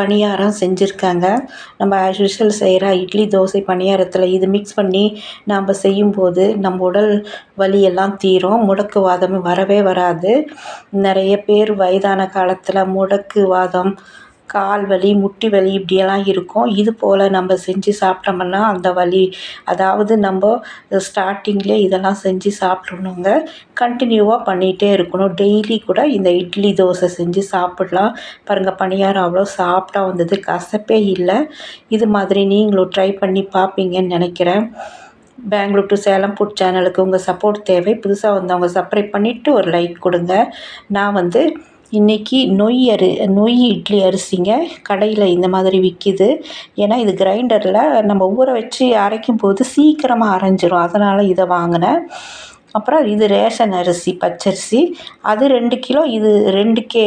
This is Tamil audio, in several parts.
பணியாரம் செஞ்சுருக்காங்க. நம்ம ஆஸ் யூஷுவல் செய்கிற இட்லி தோசை பணியாரத்தில் இது மிக்ஸ் பண்ணி நாம் செய்யும்போது நம்ம உடல் வலியெல்லாம் தீரும். முடக்கு வாதம் வரவே வராது. நிறைய பேர் வயதான காலத்தில் முடக்கு வாதம் கால் வலி முட்டி வலி இப்படியெல்லாம் இருக்கும். இது போல் நம்ம செஞ்சு சாப்பிட்டோம்னா அந்த வலி அதாவது நம்ம ஸ்டார்டிங்லேயே இதெல்லாம் செஞ்சு சாப்பிட்ணுங்க. கண்டினியூவாக பண்ணிகிட்டே இருக்கணும். டெய்லி கூட இந்த இட்லி தோசை செஞ்சு சாப்பிட்லாம். பாருங்கள் பணியாரம் அவ்வளோ சாஃப்டாக வந்தது கசப்பே இல்லை. இது மாதிரி நீங்களும் ட்ரை பண்ணி பார்ப்பீங்கன்னு நினைக்கிறேன். பெங்களூர் டு சேலம் ஃபுட் சேனலுக்கு உங்கள் சப்போர்ட் தேவை. புதுசாக வந்தவங்க சப்ஸ்கிரைப் பண்ணிவிட்டு ஒரு லைக் கொடுங்க. நான் வந்து இன்றைக்கி நொய் அரி நொய் இட்லி அரிசிங்க. கடையில் இந்த மாதிரி விற்கிது ஏன்னா இது கிரைண்டரில் நம்ம ஊற வச்சு அரைக்கும் போது சீக்கிரமாக அரைஞ்சிரும். அதனால் இதை வாங்கினேன். அப்புறம் இது ரேஷன் அரிசி பச்சரிசி. அது ரெண்டு கிலோ இது ரெண்டு கே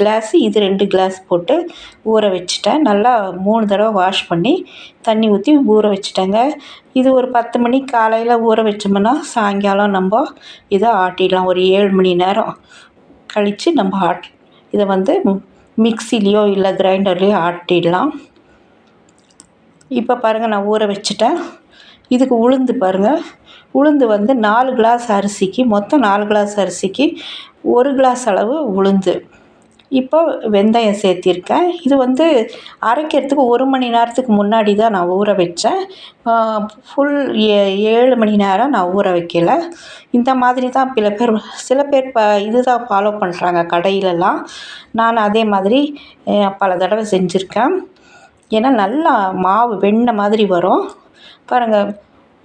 கிளாஸு இது ரெண்டு கிளாஸ் போட்டு ஊற வச்சுட்டேன். நல்லா மூணு தடவை வாஷ் பண்ணி தண்ணி ஊற்றி ஊற வச்சுட்டேங்க. இது ஒரு பத்து மணி காலையில் ஊற வச்சோம்னா சாயங்காலம் நம்ம இதை ஆட்டிடலாம். ஒரு ஏழு மணி நேரம். கழித்து நம்ம ஆட் இதை வந்து மிக்சிலேயோ இல்லை கிரைண்டர்லேயோ ஆட்டிடலாம் இப்போ பாருங்கள் நான் ஊற வச்சுட்டேன். இதுக்கு உளுந்து பாருங்கள் உளுந்து வந்து நாலு கிளாஸ் அரிசிக்கு மொத்தம் நாலு கிளாஸ் அரிசிக்கு ஒரு கிளாஸ் அளவு உளுந்து. இப்போ வெந்தயம் சேர்த்திருக்கேன். இது வந்து அரைக்கிறதுக்கு ஒரு மணி நேரத்துக்கு முன்னாடி தான் நான் ஊற வச்சேன். ஃபுல் ஏ ஏழு மணி நேரம் நான் ஊற வைக்கல. இந்த மாதிரி தான் சில பேர் சில பேர் ப இது தான் ஃபாலோ பண்ணுறாங்க கடையிலலாம். நான் அதே மாதிரி பல தடவை செஞ்சுருக்கேன். ஏன்னா நல்லா மாவு வெண்ணெய் மாதிரி வரும். பாருங்கள்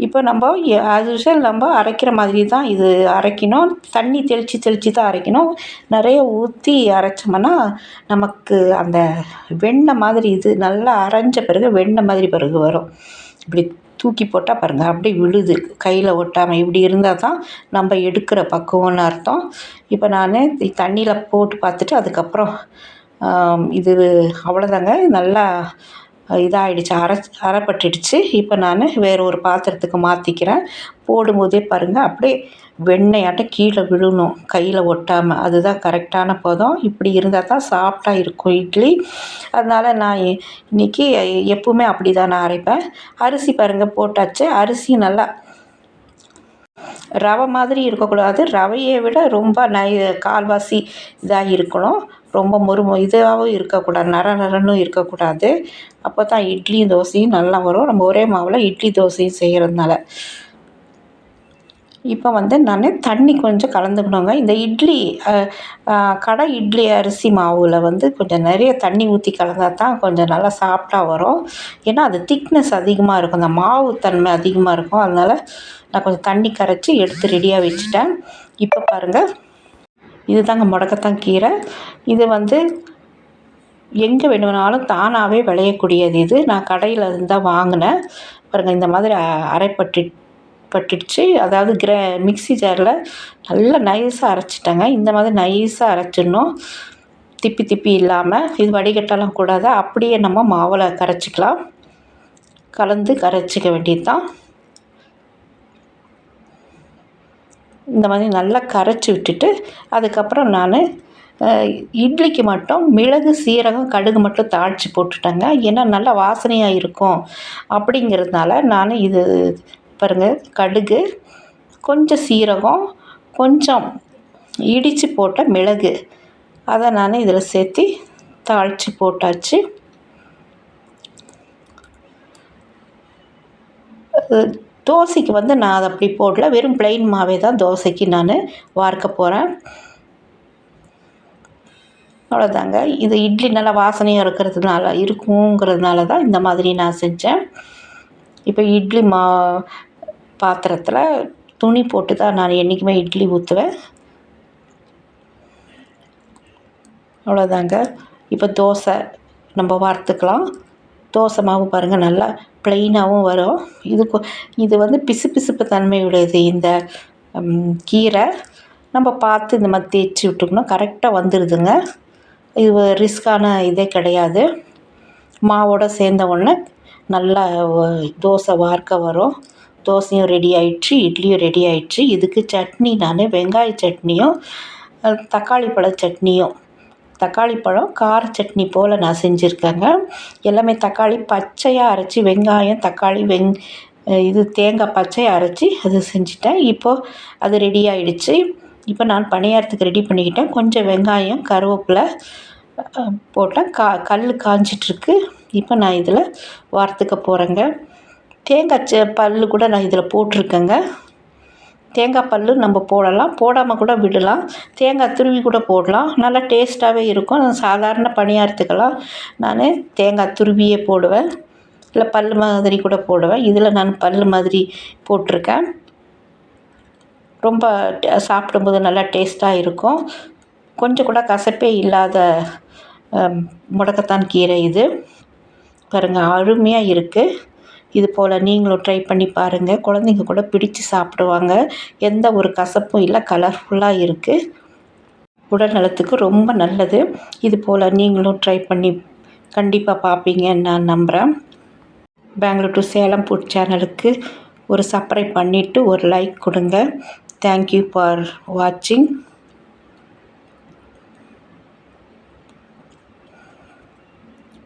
இப்போ நம்ம ஆஸ் யூஷுவல் நம்ம அரைக்கிற மாதிரி தான் இது அரைக்கணும். தண்ணி தெளித்து தெளித்து தான் அரைக்கணும். நிறைய ஊற்றி அரைச்சோம்னா நமக்கு அந்த வெண்ணெய் மாதிரி இது நல்லா அரைஞ்ச பிறகு வெண்ணெய் மாதிரி பிறகு வரும். இப்படி தூக்கி போட்டால் பாருங்கள் அப்படியே விழுது. கையில் ஒட்டாமல் இப்படி இருந்தால் தான் நம்ம எடுக்கிற பக்குவம்னு அர்த்தம். இப்போ நான் தண்ணியில் போட்டு பார்த்துட்டு அதுக்கப்புறம் இது அவ்வளோதாங்க நல்லா இதாகிடுச்சு அரை அரைப்பட்டுடுச்சு இப்போ நான் வேறு ஒரு பாத்திரத்துக்கு மாற்றிக்கிறேன் போடும்போதே பாருங்கள் அப்படியே வெண்ணெயாட்டம் கீழே விழணும் கையில் ஒட்டாமல் அதுதான் கரெக்டான பதம். இப்படி இருந்தால் தான் சாஃப்டாக இருக்கும் இட்லி. அதனால் நான் இன்றைக்கி எப்பவுமே அப்படி தான் நான் அரைப்பேன். அரிசி பாருங்கள் போட்டாச்சு. அரிசி நல்லா ரவை மாதிரி இருக்கக்கூடாது. ரவையை விட ரொம்ப நை கால்வாசி இதாக இருக்கணும் ரொம்ப மொறு இதாகவும் இருக்கக்கூடாது நர நரன்னு இருக்கக்கூடாது. அப்போ தான் இட்லியும் தோசையும் நல்லா வரும். நம்ம ஒரே மாவில் இட்லி தோசையும் செய்கிறதுனால இப்போ வந்து நான் தண்ணி கொஞ்சம் கலந்துக்கணுங்க. இந்த இட்லி கடை இட்லி அரிசி மாவில் வந்து கொஞ்சம் நிறைய தண்ணி ஊற்றி கலந்தால் தான் கொஞ்சம் நல்லா சாப்பிட்டா வரும். ஏன்னா அது திக்னஸ் அதிகமாக இருக்கும். அந்த மாவு தன்மை அதிகமாக இருக்கும். அதனால் நான் கொஞ்சம் தண்ணி கரைச்சி எடுத்து ரெடியாக வச்சுட்டேன். இப்போ பாருங்கள் இது தாங்க முடக்கத்தான் கீரை. இது வந்து எங்கே வேணும்னாலும் தானாகவே விளையக்கூடியது இது. நான் கடையில் இருந்து தான் வாங்கினேன். பாருங்கள் இந்த மாதிரி அரைப்பட்டு பட்டுடுச்சு. அதாவது கிர மிக்ஸி ஜாரில் நல்லா நைஸாக அரைச்சிட்டேங்க. இந்த மாதிரி நைஸாக அரைச்சிடணும். திப்பி திப்பி இல்லாமல் இது வடிகட்டலாம் கூடாது. அப்படியே நம்ம மாவில் கரைச்சிக்கலாம். கலந்து கரைச்சிக்க வேண்டியது தான் இந்த மாதிரி நல்லா கரைச்சி விட்டுட்டு அதுக்கப்புறம் நான் இட்லிக்கு மட்டும் மிளகு சீரகம் கடுகு மட்டும் தாளித்து போட்டுட்டேங்க. ஏன்னா நல்லா வாசனையாக இருக்கும். அப்படிங்கிறதுனால நான் இது பாருங்கள் கடுகு கொஞ்சம் சீரகம் கொஞ்சம் இடித்து போட்ட மிளகு அதை நான் இதில் சேர்த்து தாளித்து போட்டாச்சு. தோசைக்கு வந்து நான் அதை அப்படி போடல. வெறும் ப்ளைன் மாவே தான் தோசைக்கு நான் வார்க்க போகிறேன் அவ்வளோதாங்க இது இட்லி நல்லா வாசனையாக இருக்கிறதுனால இருக்குங்கிறதுனால தான் இந்த மாதிரி நான் செஞ்சேன். இப்போ இட்லி மா பாத்திரத்தில் துணி போட்டு தான் நான் என்றைக்குமே இட்லி ஊற்றுவேன் அவ்வளோதாங்க இப்போ தோசை நம்ம வார்த்துக்கலாம் தோசை மாவு பாருங்கள் நல்லா ப்ளெயினாகவும் வரும். இது இது வந்து பிசு பிசுப்பு இந்த கீரை. நம்ம பார்த்து இந்த மாதிரி தேய்ச்சி விட்டோம்னா கரெக்டாக வந்துடுதுங்க இது ரிஸ்க்கான இதே கிடையாது. மாவோடு சேர்ந்த உடனே நல்லா தோசை வார்க்க வரும். தோசையும் ரெடி ஆயிடுச்சு இட்லியும் ரெடி ஆயிடுச்சு. இதுக்கு சட்னி நான் வெங்காய சட்னியும் தக்காளி பழ சட்னியும். தக்காளி பழம் கார சட்னி போல் நான் செஞ்சுருக்கேங்க. எல்லாமே தக்காளி பச்சையாக அரைச்சி வெங்காயம் தக்காளி வெங் இது தேங்காய் பச்சையாக அரைச்சி அது செஞ்சுட்டேன். இப்போது அது ரெடி ஆகிடுச்சு இப்போ நான் பணியாரத்துக்கு ரெடி பண்ணிக்கிட்டேன். கொஞ்சம் வெங்காயம் கருவேப்பிலை போட்டேன். கா கல் காஞ்சிட்ருக்கு. இப்போ நான் இதில் வார்த்துக்க போகிறேங்க தேங்காய் ச பல் கூட நான் இதில் போட்டிருக்கேங்க. தேங்காய் பல் நம்ம போடலாம். போடாமல் கூட விடலாம். தேங்காய் துருவி கூட போடலாம். நல்லா டேஸ்ட்டாகவே இருக்கும். சாதாரண பணியாரத்துக்கெல்லாம் நான் தேங்காய் துருவியே போடுவேன். இல்லை பல் மாதிரி கூட போடுவேன். இதில் நான் பல் மாதிரி போட்டிருக்கேன். ரொம்ப சாப்பிடும்போது நல்லா டேஸ்ட்டாக இருக்கும். கொஞ்சம் கூட கசப்பே இல்லாத முடக்கத்தான் கீரை இது. பாருங்கள் அருமையாக இருக்குது இது போல் நீங்களும் ட்ரை பண்ணி பாருங்கள் குழந்தைங்க கூட பிடித்து சாப்பிடுவாங்க. எந்த ஒரு கசப்பும் இல்லை கலர்ஃபுல்லாக இருக்குது உடல் நலத்துக்கு ரொம்ப நல்லது. இது போல் நீங்களும் ட்ரை பண்ணி கண்டிப்பாக பார்ப்பீங்கன்னு நான் நம்புகிறேன் பெங்களூர் டு சேலம் ஃபுட் சேனலுக்கு ஒரு சப்ரை பண்ணிவிட்டு ஒரு லைக் கொடுங்க. தேங்க்யூ ஃபார் வாட்சிங்